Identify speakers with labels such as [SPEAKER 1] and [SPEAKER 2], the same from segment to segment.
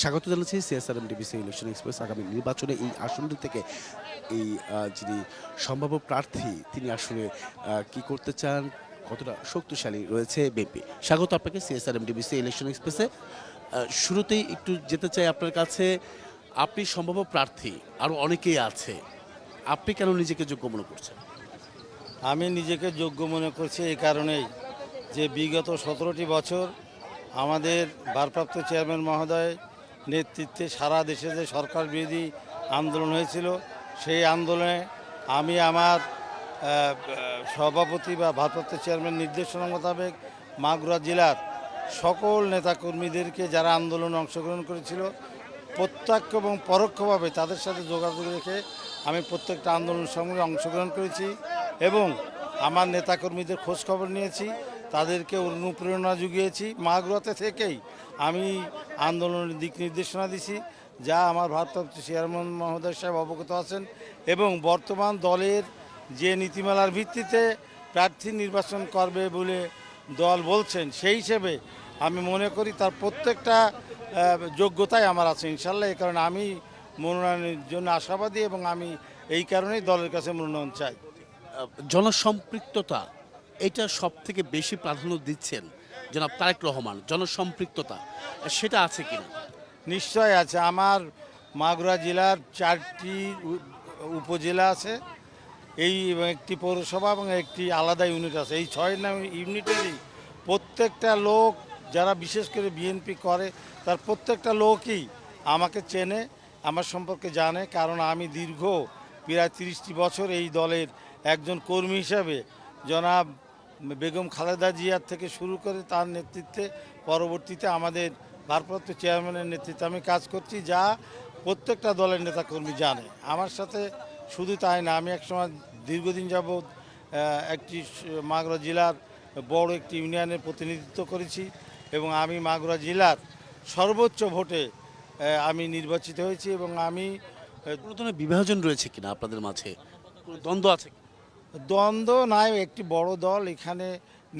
[SPEAKER 1] স্বাগত জানাচ্ছি CSRM DBC election express. আগামী নির্বাচনে এই আসনটি থেকে এই যিনি সম্ভাব্য প্রার্থী, তিনি আসলে কি করতে চান, কতটা শক্তিশালী রয়েছে বিএনপি। স্বাগত আপনাকে সিএসআরএম ডিবিসি ইলেকশন এক্সপ্রেসে। শুরুতেই একটু যেতে চাই আপনার কাছে, আপনি সম্ভাব্য প্রার্থী আরও অনেকেই আছে, আপনি কেন নিজেকে যোগ্য মনে করছেন?
[SPEAKER 2] আমি নিজেকে যোগ্য মনে করছি এই কারণেই যে বিগত সতেরোটি বছর আমাদের ভারপ্রাপ্ত চেয়ারম্যান মহোদয় নেতৃত্বে সারা দেশে যে সরকার বিরোধী আন্দোলন হয়েছিল, সেই আন্দোলনে আমি আমার সভাপতি বা ভারপ্রাপ্ত চেয়ারম্যান নির্দেশনা মোতাবেক মাগুরা জেলার সকল নেতাকর্মীদেরকে যারা আন্দোলনে অংশগ্রহণ করেছিল, প্রত্যক্ষ এবং পরোক্ষভাবে তাদের সাথে যোগাযোগ রেখে আমি প্রত্যেকটা আন্দোলনের সঙ্গে অংশগ্রহণ করেছি এবং আমার নেতাকর্মীদের খোঁজখবর নিয়েছি। তাদেরকে অনুপ্রেরণা জুগিয়েছি মাগুরাতে থেকেই আমি আন্দোলনের দিক নির্দেশনা দিছি, যা আমার ভারপ্রাপ্ত চেয়ারম্যান মহোদয় সাহেব অবগত আছেন এবং বর্তমান দলের যে নীতিমালার ভিত্তিতে প্রার্থী নির্বাচন করবে বলে দল বলছেন, সেই হিসেবে আমি মনে করি তার প্রত্যেকটা যোগ্যতাই আমার আছে ইনশাল্লাহ। এই কারণে আমি মনোনয়নের জন্য আশাবাদী এবং আমি এই কারণেই দলের কাছে মনোনয়ন চাই।
[SPEAKER 1] জনসম্পৃক্ততা এটা সব থেকে বেশি প্রাধান্য দিচ্ছেন জনাব তারেক রহমান, জনসম্পৃক্ততা, সেটা আছে কিনা?
[SPEAKER 2] নিশ্চয় আছে। আমার মাগুরা জেলার চারটি উপজেলা আছে, এই একটি পৌরসভা এবং একটি আলাদা ইউনিট আছে। এই ছয় নাম ইউনিটেরই প্রত্যেকটা লোক যারা বিশেষ করে বিএনপি করে, তার প্রত্যেকটা লোকই আমাকে চেনে, আমার সম্পর্কে জানে, কারণ আমি দীর্ঘ প্রায় তিরিশটি বছর এই দলের একজন কর্মী হিসাবে জনাব বেগম খালেদা জিয়ার থেকে শুরু করে তার নেতৃত্বে পরবর্তীতে আমাদের ভারপ্রাপ্ত চেয়ারম্যানের নেতৃত্বে আমি কাজ করছি, যা প্রত্যেকটা দলের নেতাকর্মী জানে আমার সাথে শুধু তাই না, আমি একসময় দীর্ঘদিন যাবৎ একটি মাগুরা জেলার বড় একটি ইউনিয়নের প্রতিনিধিত্ব করেছি এবং আমি মাগুরা জেলার সর্বোচ্চ ভোটে আমি নির্বাচিত হয়েছি এবং আমি
[SPEAKER 1] বিভাজন রয়েছে কিনা আপনাদের মাঝে দ্বন্দ্ব আছে?
[SPEAKER 2] দ্বন্দ্ব নাই একটি বড় দল এখানে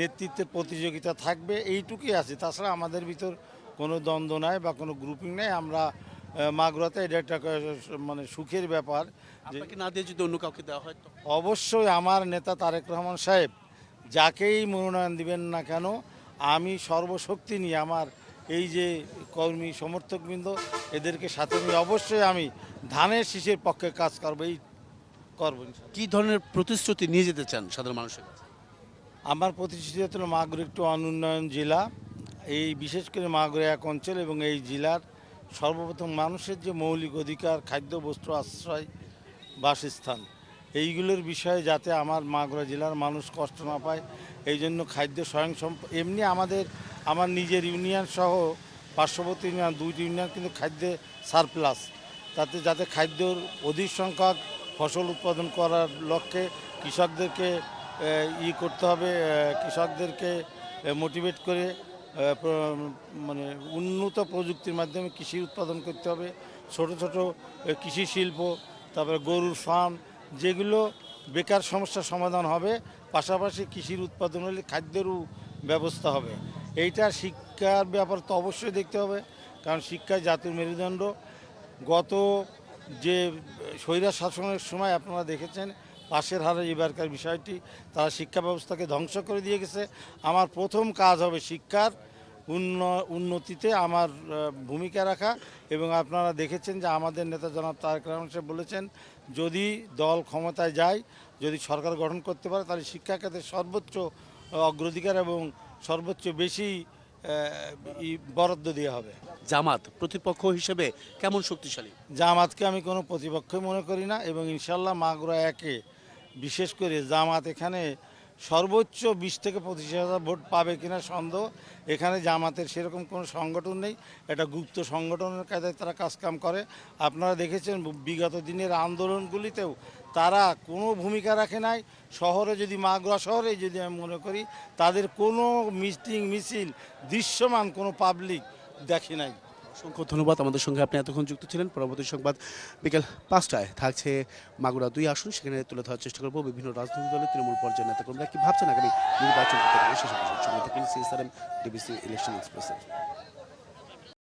[SPEAKER 2] নেতৃত্বের প্রতিযোগিতা থাকবে এইটুকুই আছে। তাছাড়া আমাদের ভিতর কোনো দ্বন্দ্ব নাই বা কোনো গ্রুপিং নাই। আমরা মাগুরাতে এটা একটা মানে সুখের ব্যাপার
[SPEAKER 1] আপনাকে না দিয়ে যদি অন্য কাউকে দেওয়া হয়
[SPEAKER 2] অবশ্যই আমার নেতা তারেক রহমান সাহেব যাকেই মনোনয়ন দিবেন না কেন আমি সর্বশক্তি নিয়ে আমার এই যে কর্মী সমর্থকবৃন্দ এদেরকে সাথে নিয়ে অবশ্যই আমি ধানের শীষের পক্ষে কাজ করব। এই করব।
[SPEAKER 1] কি ধরনের প্রতিশ্রুতি নিয়ে যেতে চান সাধারণ মানুষের কাছে
[SPEAKER 2] আমার প্রতিষ্ঠিত হলো মাগুর একটু অনুন্নয়ন জেলা, এই বিশেষ করে মাগুর এক অঞ্চল এবং এই জেলার সর্বপ্রথম মানুষের যে মৌলিক অধিকার, খাদ্য বস্ত্র আশ্রয়, বাসস্থান, এইগুলোর বিষয়ে যাতে আমার মাগুরা জেলার মানুষ কষ্ট না পায়, এই জন্য খাদ্য স্বয়ং এমনি আমাদের, আমার নিজের ইউনিয়ন সহ পার্শ্ববর্তী ইউনিয়ন, দুইটি ইউনিয়ন কিন্তু খাদ্যে সারপ্লাস, তাতে যাতে খাদ্যর অধিক সংখ্যক ফসল উৎপাদন করার লক্ষ্যে কৃষকদেরকে ই করতে হবে কৃষকদেরকে মোটিভেট করে মানে উন্নত প্রযুক্তির মাধ্যমে কৃষি উৎপাদন করতে হবে। ছোট ছোট কৃষি শিল্প, তারপরে গরুর ফার্ম যেগুলো বেকার সমস্যার সমাধান হবে, পাশাপাশি কৃষির উৎপাদন হলে খাদ্যেরও ব্যবস্থা হবে। এইটা শিক্ষার ব্যাপার তো অবশ্যই দেখতে হবে, কারণ শিক্ষায় জাতীয় মেরুদণ্ড। গত যে স্বৈরা শাসনের সময় আপনারা দেখেছেন, পাশের হারে এবারকার বিষয়টি, তারা শিক্ষা ব্যবস্থাকে ধ্বংস করে দিয়ে গেছে। আমার প্রথম কাজ হবে শিক্ষার উন্ন, উন্নতিতে আমার ভূমিকা রাখা এবং আপনারা দেখেছেন যে আমাদের নেতা জনাব তারেক রহমান সাহেব বলেছেন, যদি দল ক্ষমতায় যায়, যদি সরকার গঠন করতে পারে, তাহলে শিক্ষা সর্বোচ্চ অগ্রাধিকার এবং সর্বোচ্চ বেশি বরাদ্দ দেওয়া হবে।
[SPEAKER 1] জামাত প্রতিপক্ষ হিসেবে কেমন শক্তিশালী?
[SPEAKER 2] জামাতকে আমি কোনো প্রতিপক্ষই মনে করি না এবং ইনশাল্লাহ মাগুরা একে বিশেষ করে জামাত এখানে সর্বোচ্চ বিশ থেকে পঁচিশ হাজার ভোট পাবে কিনা সন্দেহ। এখানে জামাতের সেরকম কোনো সংগঠন নেই। এটা গুপ্ত সংগঠনের কাজে তারা কাজকাম করে। আপনারা দেখেছেন বিগত দিনের আন্দোলনগুলিতেও তারা কোনো ভূমিকা রাখে নাই। শহরে যদি মাগুরা শহরে যদি আমি মনে করি, তাদের কোনো মিটিং, মিছিল, দৃশ্যমান কোনো পাবলিক দেখে নাই।
[SPEAKER 1] অসংখ্য ধন্যবাদ। আমাদের সঙ্গে আপনি এতক্ষণ যুক্ত ছিলেন। পরবর্তী সংবাদ বিকেল পাঁচটায়। থাকছে মাগুরা দুই আসন। সেখানে তুলে ধরার চেষ্টা করব বিভিন্ন রাজনৈতিক দলের তৃণমূল পর্যায়ের নেতাকর্মীরা। কি ভাবছেন আগামী নির্বাচন ইলেকশন এক্সপ্রেসের